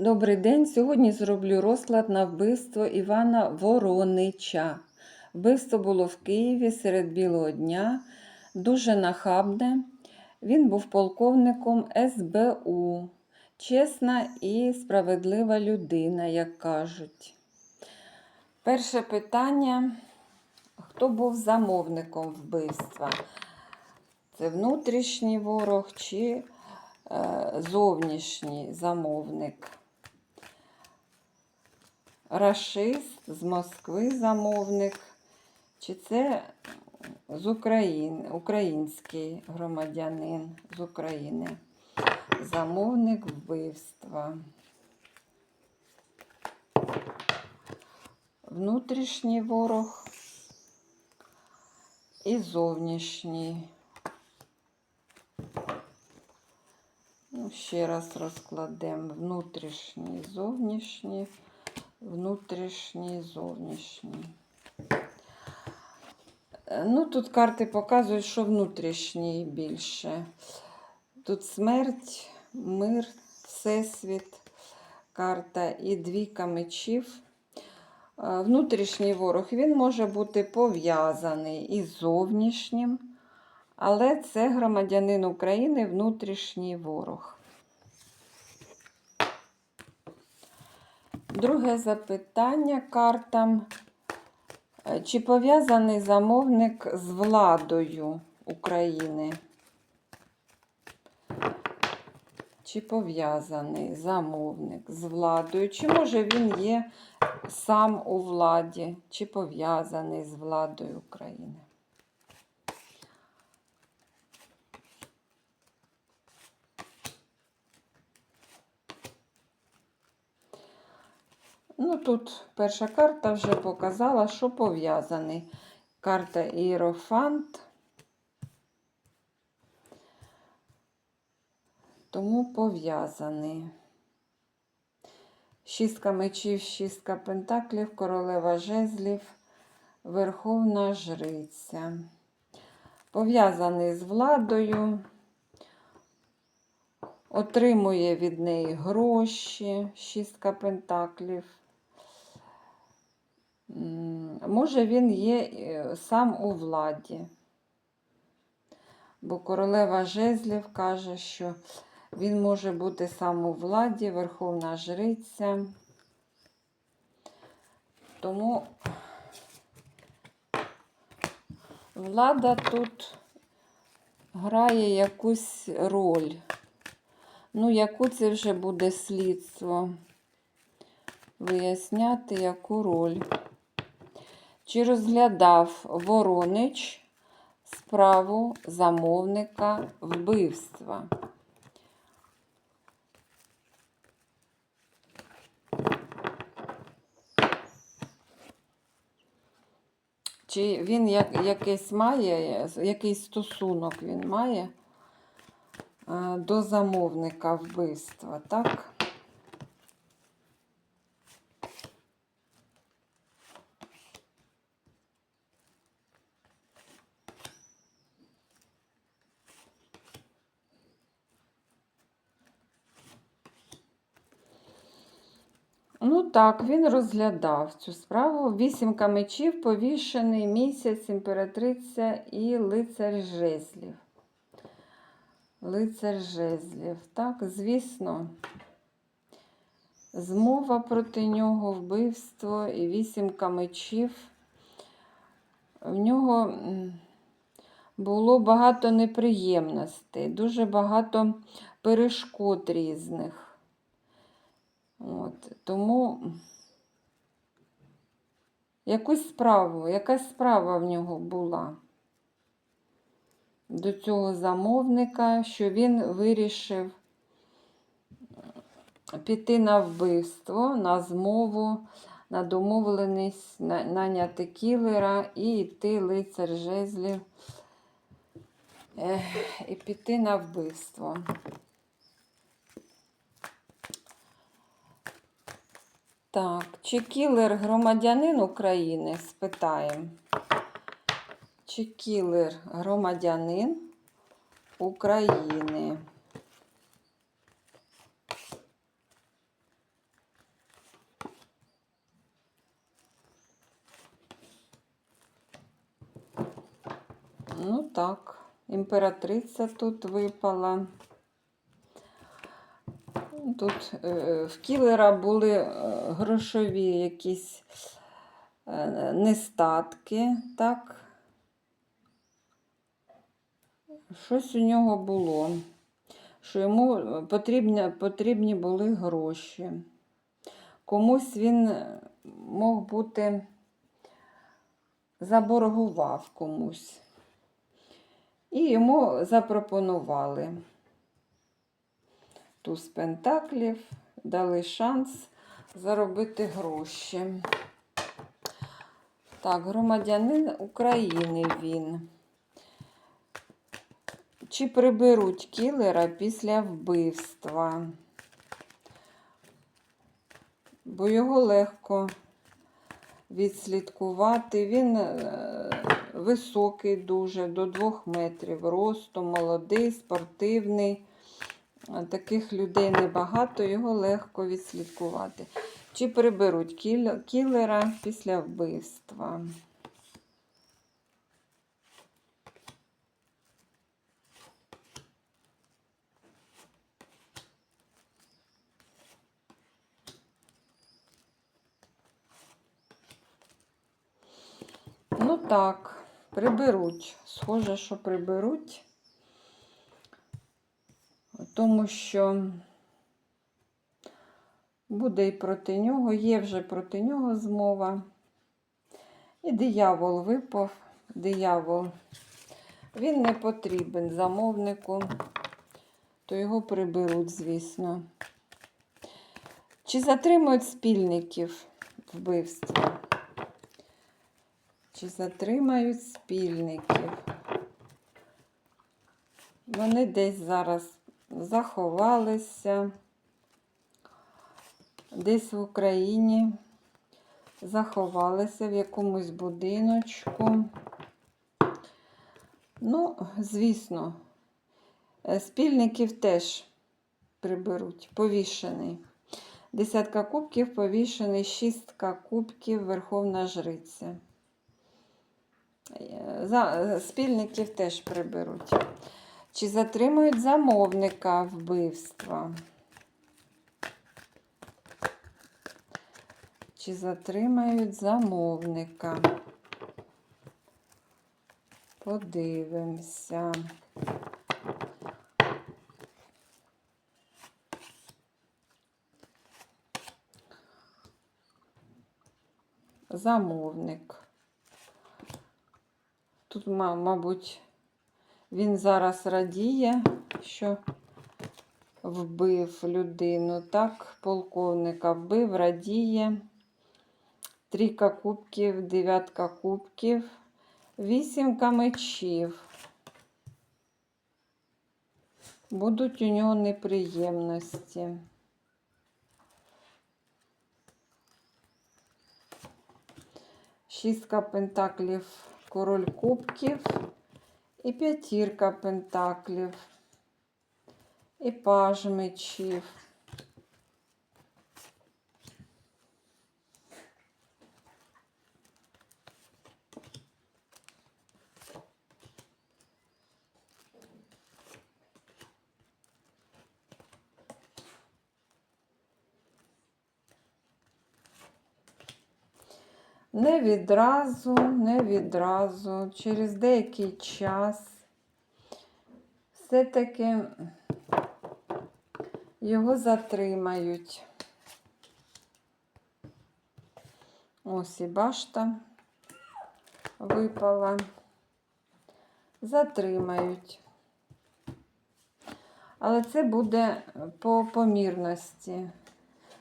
Добрий день. Сьогодні зроблю розклад на вбивство Івана Воронича. Вбивство було в Києві серед білого дня, дуже нахабне. Він був полковником СБУ, чесна і справедлива людина, як кажуть. Перше питання: хто був замовником вбивства? Це внутрішній ворог чи е, зовнішній замовник? Рашист з Москви замовник, чи це з України, український громадянин з України, замовник вбивства. Внутрішній ворог і зовнішній. Ну, ще раз розкладемо внутрішній, зовнішній, внутрішній, зовнішній. Е, Ну, тут карти показують, що внутрішній більше. Тут смерть, мир, всесвіт, карта і двійка мечів. Е, Внутрішній ворог він може бути пов'язаний із зовнішнім, але це громадянин України, внутрішній ворог. Друге запитання картам. Е, Чи пов'язаний замовник з владою України? Чи пов'язаний замовник з владою? Чи може він є сам у владі, чи пов'язаний з владою України? Ну, тут перша карта вже показала, що пов'язаний. Карта Іерофант. Тому пов'язаний. Шістка мечів, шістка пентаклів, королева жезлів, верховна жриця. Пов'язаний з владою, отримує від неї гроші, шістка пентаклів. Може, він є е, сам у владі. Бо королева жезлів каже, що він може бути сам у владі, верховна жриця. Тому влада тут грає якусь роль. Ну, яку це вже буде слідство? Виясняти, яку роль. Чи розглядав Воронич справу замовника вбивства? Чи він як, якийсь має, якийсь стосунок він має е, до замовника вбивства, так? Ну так, він розглядав цю справу. Вісімка мечів, повішений місяць, імператриця і лицар жезлів. Лицар жезлів. Так, звісно, змова проти нього, вбивство і вісімка мечів. В нього було багато неприємностей, дуже багато перешкод різних. От, тому якусь справу, якась справа в нього була до цього замовника, що він вирішив піти на вбивство, на змову, на домовленість, на- наняти кілера і йти лицар жезлів і піти на вбивство. Так, чи кілер громадянин України? Спитаємо. Чи кілер громадянин України? Ну так, імператриця тут випала. Тут е, в кілера були е, грошові якісь е, нестатки, так. Щось у нього було, що йому потрібні, потрібні були гроші. Комусь він мог бути заборгував комусь. І йому запропонували туз пентаклів, дали шанс заробити гроші. Так, громадянин України він. Чи приберуть кілера після вбивства? Бо його легко відслідкувати. Він е, високий дуже, до 2 метрів росту, молодий, спортивний. Таких людей небагато, його легко відслідкувати. Чи приберуть кіл- кілера після вбивства? Ну так, приберуть. Схоже, що приберуть, тому що буде і проти нього, є вже проти нього змова. І диявол випав, диявол. Він не потрібен замовнику, то його приберуть, звісно. Чи затримують спільників вбивства? Чи затримають спільників? Вони десь зараз заховалися, десь в Україні заховалися в якомусь будиночку. Ну, звісно, е, спільників теж приберуть. Повішений. Десятка кубків повішений, шістка кубків, Верховна Жриця. Е, е, спільників теж приберуть. Чи затримують замовника вбивства? Чи затримають замовника? Подивимося. Замовник. Тут, мабуть, він зараз радіє, що вбив людину. Так, полковника вбив, радіє. Трійка кубків, дев'ятка кубків, вісімка мечів. Будуть у нього неприємності. Шістка пентаклів, король кубків і п'ятірка пентаклів, і паж мечів. Не відразу, не відразу, через деякий час все-таки його затримають. Ось і башта випала. Затримають. Але це буде по помірності,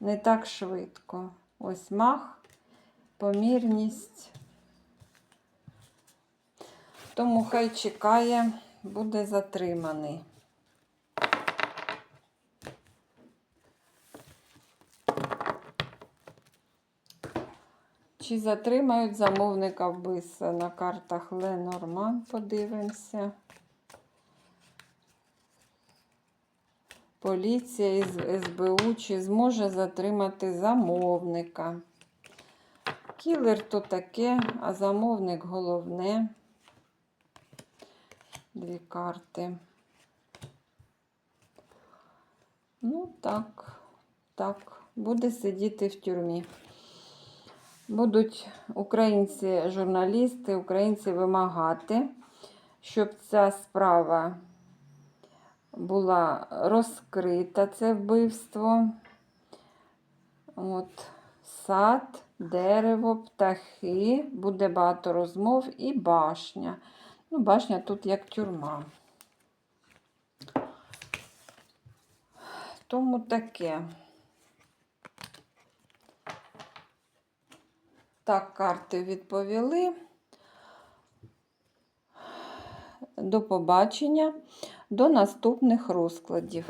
не так швидко. Ось мах помірність. Тому хай чекає, буде затриманий. Чи затримають замовника вбивства на картах Ленорман? Подивимося. Поліція із СБУ чи зможе затримати замовника? Кілер то таке, а замовник головне. Дві карти. Ну, так, так, буде сидіти в тюрмі. Будуть українці, журналісти, українці вимагати, щоб ця справа була розкрита, це вбивство. От, сад, дерево, птахи, буде багато розмов і башня. Ну, башня тут як тюрма. Тому таке. Так, карти відповіли. До побачення, до наступних розкладів.